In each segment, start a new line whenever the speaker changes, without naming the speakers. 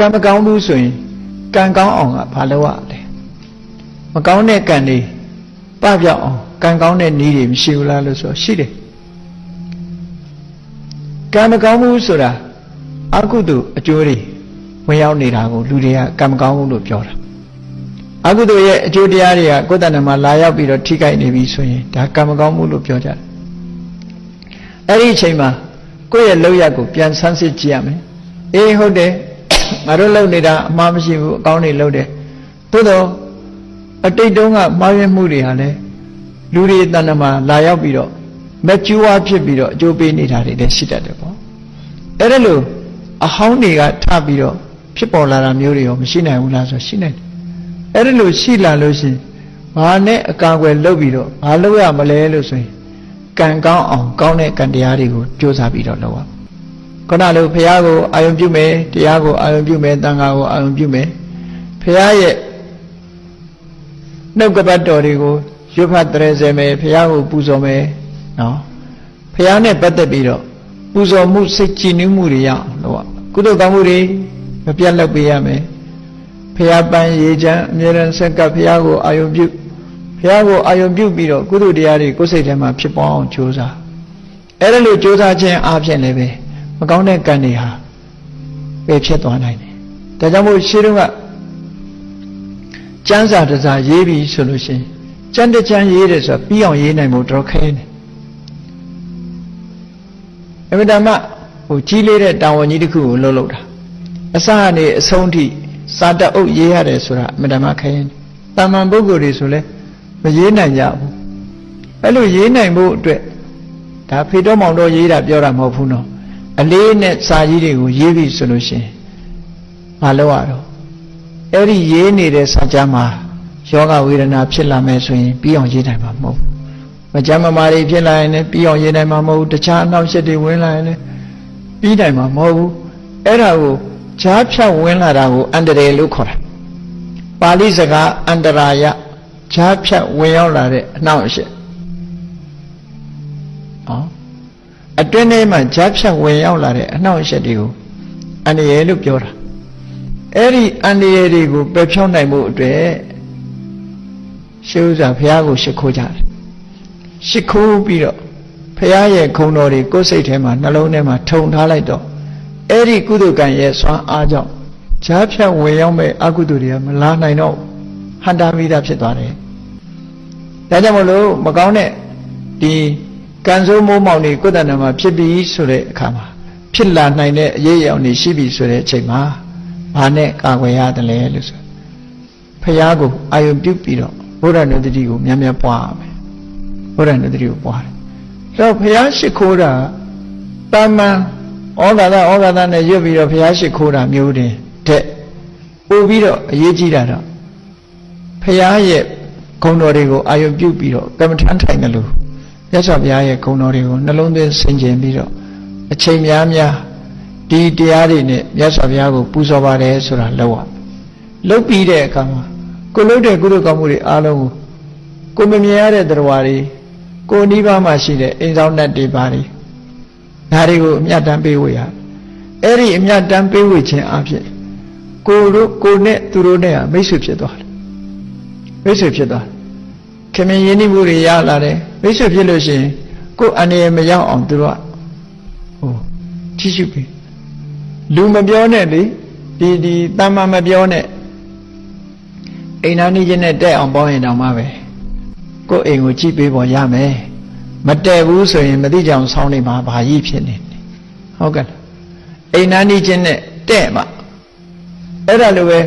ကံမကောင်းဘူးဆိုရင်ကံကောင်းအောင်ကဘာလုပ်ရလဲမကောင်းတဲ့ကံတွေပပြောက်အောင်ကံကောင်းတဲ့နည်းတွေမရှိဘူးလားလို့ဆိုရှိတယ်ကံမကောင်းဘူးဆိုတာအကုသိုလ်အကျိုးတွေဝင်ရောက်နေတာကိုလူတွေကကံမကောင်းဘူးလို့ပြောတာအကုသိုလ်ရဲ့အကျိုးတရားတွေကကိုယ်တဏ္ဍမှာလာရောက်ပြီးတော့ထိခိုက်နေပြီဆိုရင်ဒါကံမကောင်းဘူးလို့ပြောကြတယ်အဲ့ဒီအချိန်မှာကိုယ့်ရဲ့လောက်ရကိုပြန်ဆန်းစစ်ကြည့်ရမယ်အေးဟုတ်တယ် ငါတို့လုပ်နေတာအမှားမရှိဘူးအကောင်းတွေလုပ်တယ်သို့တော့အတိတ်တုန်းကမှားယွင်းမှုတွေဟာလည်းလူတွေတဏ္ဍမှာလာရောက်ပြီးတော့မကျူးဝါဖြစ်ပြီးတော့အကျိုးပေးနေတာတွေလည်းရှိတတ်တယ်ပေါ့အဲ့ဒါလို့အဟောင်းတွေကထပြီးတော့ဖြစ်ပေါ်လာတာမျိုးတွေရောမရှိနိုင်ဘူးလားဆိုရှိနိုင်တယ်အဲ့ဒါလို့ရှိလာလို့ရှိရင်ဘာနဲ့အကာအကွယ်လုပ်ပြီးတော့ဘာလုပ်ရမလဲလို့ဆိုရင်ကံကောင်းအောင်ကောင်းတဲ့ကံတရားတွေကိုကြိုးစားပြီးတော့လုပ်ရ ခုနလိုဘုရားကိုအာယုံပြုမယ်တရားကိုအာယုံပြုမယ်တန်ခါကိုအာယုံပြုမယ်ဘုရားရဲ့နှုတ်ကပတ်တော်တွေကိုရွတ်ဖတ်တရေစေမယ်ဘုရားကိုပူဇော်မယ်နော်ဘုရားနဲ့ပတ်သက်ပြီးတော့ပူဇော်မှုစိတ်ကြည်နူးမှုတွေရအောင်လုပ်ရကုသိုလ်ကောင်းမှုတွေမပြတ်လုပ်ပေးရမယ်ဘုရားပန်းရေချမ်းအမြဲတမ်းဆက်ကပ်ဘုရားကိုအာယုံပြုဘုရားကိုအာယုံပြုပြီးတော့ကုသိုလ်တရားတွေကိုယ်စိတ်ထဲမှာဖြစ်ပေါ်အောင်ကြိုးစားအဲ့ဒါလို့ကြိုးစားခြင်းအပြင်လည်းပဲ မကောင်းတဲ့ကံတွေဟာပဲဖြစ်သွားနိုင်တယ်ဒါကြောင့်မို့ရှင်းတော့ကကျမ်းစာတစ်စာရေးပြီဆိုလို့ရှိရင်ကျမ်းတစ်ကျမ်းရေးတယ်ဆိုတာပြီးအောင်ရေးနိုင်ဖို့တော်ခဲတယ်အမြဲတမ်းဟိုကြီးလေးတဲ့တာဝန်ကြီးတစ်ခုကိုလှုပ်လှုပ်တာအစကနေအဆုံးထိစာတအုပ်ရေးရတယ်ဆိုတာအမြဲတမ်းခဲရင်တာမန်ပုဂ္ဂိုလ်တွေဆိုလဲမရေးနိုင်ကြဘူးအဲ့လိုရေးနိုင်ဖို့အတွက်ဒါဖေတော်မောင်တော်ရေးတာပြောတာမဟုတ်ဘူးနော် အလေးနဲ့စာကြီးတွေကိုရေးပြီဆိုလို့ရှိရင်မလုပ်ရတော့အဲ့ဒီရေးနေတဲ့စာကြမ်းမှာယောဂဝေဒနာဖြစ်လာမယ်ဆိုရင်ပြီးအောင်ရေးနိုင်မှာမဟုတ်ဘူးမကြမ်းမမာတွေဖြစ်လာရင်လည်းပြီးအောင်ရေးနိုင်မှာမဟုတ်ဘူးတခြားအနှောင့်အယှက်တွေဝင်လာရင်လည်းပြီးနိုင်မှာမဟုတ်ဘူးအဲ့ဒါကိုဈာဖြတ်ဝင်လာတာကိုအန္တရာယ်လို့ခေါ်တာပါဠိစကားအန္တရာယဈာဖြတ်ဝင်ရောက်လာတဲ့အနှောင့်အယှက်ဟော အတွင်းထဲမှာဈာဖြတ်ဝင်ရောက်လာတဲ့အနှောင့်အယှက်တွေကိုအန္တရာယ်လို့ပြောတာအဲ့ဒီအန္တရာယ်တွေကိုပယ်ဖြောင်းနိုင်မှုအတွက်ရှေးဥစွာဘုရားကိုရှ िख ိုးကြတယ်ရှ िख ိုးပြီးတော့ဘုရားရဲ့ခုံတော်တွေကိုယ်စိတ်ထဲမှာနှလုံးထဲမှာထုံထားလိုက်တော့အဲ့ဒီကုသကံရဲ့စွမ်းအားကြောင့်ဈာဖြတ်ဝင်ရောက်မဲ့အကုသိုလ်တွေကမလာနိုင်တော့ဟန္တာမိတာဖြစ်သွားတယ်ဒါကြောင့်မလို့မကောင်းတဲ့ဒီ ကံစိုးမိုးမောင်တွေကိုယ်တဏ္ဍာမှာဖြစ်ပြီးဆိုတဲ့အခါမှာဖြစ်လာနိုင်တဲ့အရေးအယောင်တွေရှိပြီဆိုတဲ့အချိန်မှာဘာနဲ့ကာကွယ်ရတယ်လဲလို့ဆိုဖះကိုအာယုံပြုတ်ပြီးတော့ဘုရားနုတ္တိကိုများများပွားရမယ်ဘုရားနုတ္တိကိုပွားတယ်ဆိုတော့ဖះရှိခိုးတာတာမန်ဩဃာသဩဃာသနဲ့ရွတ်ပြီးတော့ဖះရှိခိုးတာမျိုးတင်တဲ့ပို့ပြီးတော့အရေးကြီးတာတော့ဖះရဲ့ဂုဏ်တော်တွေကိုအာယုံပြုတ်ပြီးတော့ကမ္မထမ်းထိုင်တယ်လို့ မြတ်စွာဘုရားရဲ့ဂုဏ်တော်တွေကိုနှလုံးသွင်းဆင်ခြင်ပြီးတော့အချိန်များများဒီတရားတွေနဲ့မြတ်စွာဘုရားကိုပူဇော်ပါတယ်ဆိုတာလောက်ရလောက်ပြီးတဲ့အခါမှာကိုလုပ်တဲ့ကုသိုလ်ကောင်းမှုတွေအားလုံးကိုကိုမမြင်ရတဲ့တရားတွေကိုနိဗ္ဗာန်မှာရှိတဲ့အိမ်ဆောင်တတ်တွေပါတွေဒါတွေကိုအမြတ်တမ်းပေးဝေရအဲ့ဒီအမြတ်တမ်းပေးဝေခြင်းအဖြစ်ကိုတို့ကိုနဲ့သူတို့နဲ့ဟာမိတ်ဆွေဖြစ်သွားတယ်မိတ်ဆွေဖြစ်သွား ခင်မင်းရင်းနှီးမှုတွေရလာတယ်မိတ်ဆွေဖြစ်လို့ရှိရင်ကိုယ်အနေနဲ့မရောက်အောင်သူတို့ကဟိုထိရှိပြီလူမပြောနဲ့လေဒီဒီတမ္မာမပြောနဲ့အိမ်နာနေချင်းနဲ့တက်အောင်ပေါင်းရင်တောင်မှပဲကိုယ်အိမ်ကိုကြည့်ပေးပေါ်ရမယ်မတက်ဘူးဆိုရင်မသိကြအောင်ဆောင်းနေမှာဘာကြီးဖြစ်နေဟုတ်ကဲ့အိမ်နာနေချင်းနဲ့တက်မှအဲ့ဒါလိုပဲ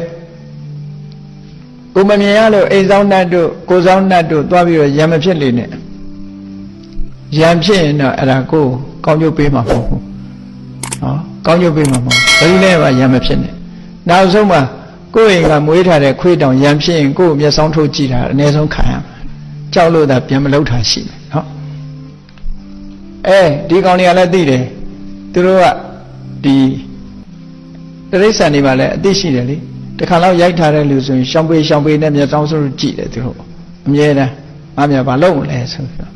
ကိုမမြင်ရလို့အိမ်ဆောင်တတ်တို့ကိုဆောင်တတ်တို့သွားပြီးတော့ရံမဖြစ်လေနဲ့ရံဖြစ်ရင်တော့အဲ့ဒါကိုကောင်းကျိုးပေးမှာမဟုတ်ဘူးနော်ကောင်းကျိုးပေးမှာမဟုတ်ဘယ်လိုလဲပါရံမဖြစ်နဲ့နောက်ဆုံးမှာကိုယ့်အိမ်ကမွေးထားတဲ့ခွေးတောင်ရံဖြစ်ရင်ကိုယ့်မျက်စောင်းထုတ်ကြည့်တာအနည်းဆုံးခံရမှာကြောက်လို့သာပြန်မလုပ်တာရှိတယ်နော်အဲဒီကောင်တွေကလည်းသိတယ်သူတို့ကဒီတရိစ္ဆာန်တွေမှာလည်းအသိရှိတယ်လေ တခါတော့ရိုက်ထားတဲ့လူဆိုရင်ရှောင်းပေးရှောင်းပေးနဲ့မျက်စောင်းစိုးကြည့်တယ်သူတို့အမြဲတမ်းငါမြဘာလုပ်မလဲဆိုပြီး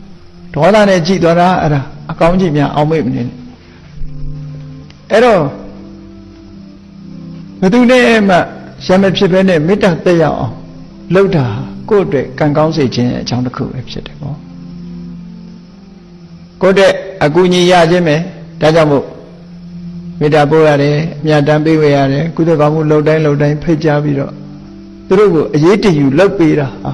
ဒေါသနဲ့ကြည့်သွားတာအဲ့ဒါအကောင်းကြီးများအောင်မေ့မနေနဲ့အဲ့တော့ဘယ်သူနဲ့မှရမဖြစ်ဘဲနဲ့မေတ္တာတက်ရောက်အောင်လှုပ်တာကိုယ့်အတွက်ကံကောင်းစေခြင်းရဲ့အကြောင်းတစ်ခုပဲဖြစ်တယ်ပေါ့ကိုယ့်အတွက်အကူအညီရခြင်းပဲဒါကြောင့်မို့ မေတ္တာပို့ရတယ်အမြတ်တမ်းပေးဝေရတယ်ကုသကောင်းမှုလှုပ်တိုင်းလှုပ်တိုင်းဖိတ်ကြားပြီးတော့သူတို့ကိုအရေးတယူလှုပ်ပေးတာဟာ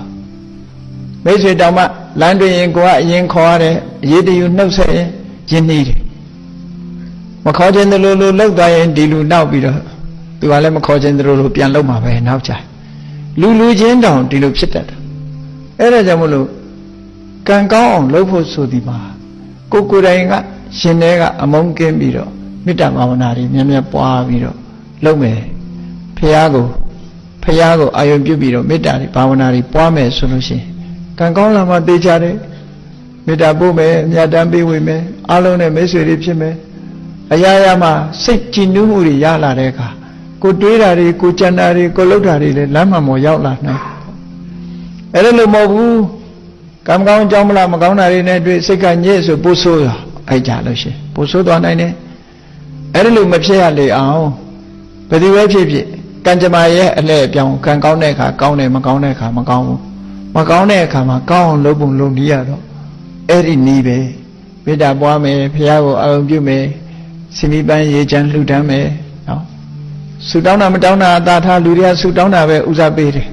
မိတ်ဆွေတောင်မှလမ်းတွင်ရင်ကိုကအရင်ခေါ်ရတယ်အရေးတယူနှုတ်ဆက်ရင်ယဉ်နေတယ်မခေါ်ခြင်းတလို့လို့လှုပ်သွားရင်ဒီလူနောက်ပြီးတော့သူကလည်းမခေါ်ခြင်းတလို့လို့ပြန်လှုပ်မှာပဲနောက်ကြလူလူချင်းတောင်ဒီလိုဖြစ်တတ်တာအဲ့ဒါကြောင့်မလို့ကံကောင်းအောင်လှုပ်ဖို့ဆိုဒီမှာကိုယ်ကိုယ်တိုင်ကရှင်ထဲကအမုန်းကင်းပြီးတော့ မေတ္တာဘာဝနာတွေမြတ်မြတ်ပွားပြီးတော့လုပ်မယ်ဖះကိုဖះကိုအာယုံပြုပြီးတော့မေတ္တာတွေဘာဝနာတွေပွားမယ်ဆိုလို့ရှိရင်ကံကောင်းလာမှသိကြတယ်မေတ္တာပို့မယ်အမြတ်တမ်းပေးဝေမယ်အားလုံးနဲ့မိတ်ဆွေတွေဖြစ်မယ်အရာရာမှာစိတ်ကြည်နူးမှုတွေရလာတဲ့အခါကိုတွေးတာတွေကိုကြံတာတွေကိုလှုပ်တာတွေလည်းလမ်းမှမော်ရောက်လာနိုင်အဲ့ဒါလို့မဟုတ်ဘူးကံကောင်းကြောင်းမလားမကောင်းတာတွေနဲ့တွေ့စိတ်ကညစ်ဆိုပို့ဆိုးရအဲ့ကြလို့ရှိရင်ပို့ဆိုးသွားနိုင်တယ် အဲ့ဒါလို့မဖြစ်ရလေအောင်ဘယ်သူပဲဖြစ်ဖြစ်ကံကြမ္မာရဲ့အလှည့်အပြောင်းကံကောင်းတဲ့အခါကောင်းတယ်မကောင်းတဲ့အခါမကောင်းဘူးမကောင်းတဲ့အခါမှာကောင်းအောင်လုပ်ပုံလုပ်နည်းရတော့အဲ့ဒီနည်းပဲမေတ္တာပွားမယ်ဖះကိုအာရုံပြုမယ်စိမိပန်းရေချမ်းလှူဒန်းမယ်နော်ဆူတောင်းတာမတောင်းတာအသာထားလူတွေကဆူတောင်းတာပဲဥစားပေးတယ်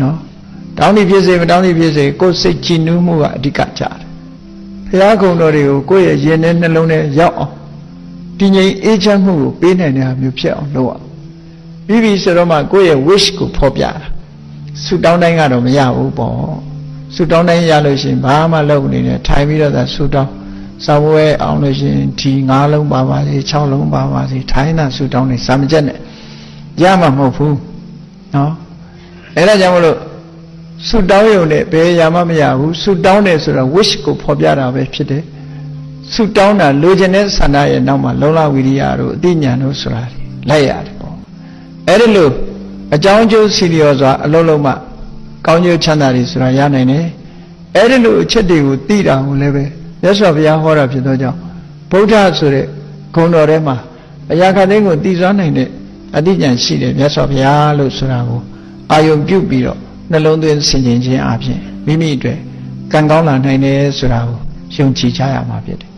နော်တောင်းသည်ဖြစ်စေမတောင်းသည်ဖြစ်စေကိုယ်စိတ်ကြည်နူးမှုကအဓိကကြတယ်ဖះကုံတော်တွေကိုကိုယ့်ရဲ့ရင်ထဲနှလုံးထဲရောက်အောင် တည်ငြိမ်အေးချမ်းမှုကိုပေးနိုင်တဲ့မျိုးဖြစ်အောင်လုပ်အောင်ပြီးပြီဆိုတော့မှကိုယ့်ရဲ့ wish ကိုဖော်ပြတာဆူတောင်းတိုင်းကတော့မရဘူးပေါ့ဆူတောင်းတိုင်းရလို့ရှိရင်ဘာမှလုပ်နေနဲ့ထိုင်ပြီးတော့သာဆူတောင်းစာဝဲအောင်လို့ရှိရင်ဒီ၅လုံးပါပါစေ၆လုံးပါပါစေထိုင်းတာဆူတောင်းနေစာမကျက်နဲ့ရမှာမဟုတ်ဘူးနော်အဲ့ဒါကြောင့်မလို့ဆူတောင်းရုံနဲ့ဘယ်ရမှမရဘူးဆူတောင်းတယ်ဆိုတာ wish ကိုဖော်ပြတာပဲဖြစ်တယ် ဆူတောင်းတာလိုချင်တဲ့ဆန္ဒရဲ့နောက်မှာလုံလဝိရိယတို့အသိဉာဏ်တို့ဆိုတာလိုက်ရတယ်ပေါ့အဲ့ဒီလိုအကြောင်းကျိုးစီလျော်စွာအလုံးလုံးမှကောင်းကျိုးချမ်းသာတွေဆိုတာရနိုင်တယ်အဲ့ဒီလိုအချက်တွေကိုသိတာကိုလည်းပဲမြတ်စွာဘုရားဟောတာဖြစ်သောကြောင့်ဗုဒ္ဓဆိုတဲ့ဂုဏ်တော်ထဲမှာအရာခသိန်းကိုတည်စွမ်းနိုင်တဲ့အသိဉာဏ်ရှိတယ်မြတ်စွာဘုရားလို့ဆိုတာကိုအာယုံပြုတ်ပြီးတော့နှလုံးသွင်းဆင်ခြင်ခြင်းအပြင်မိမိအတွက်ကံကောင်းလာနိုင်တယ်ဆိုတာကိုယုံကြည်ကြရမှာဖြစ်တယ်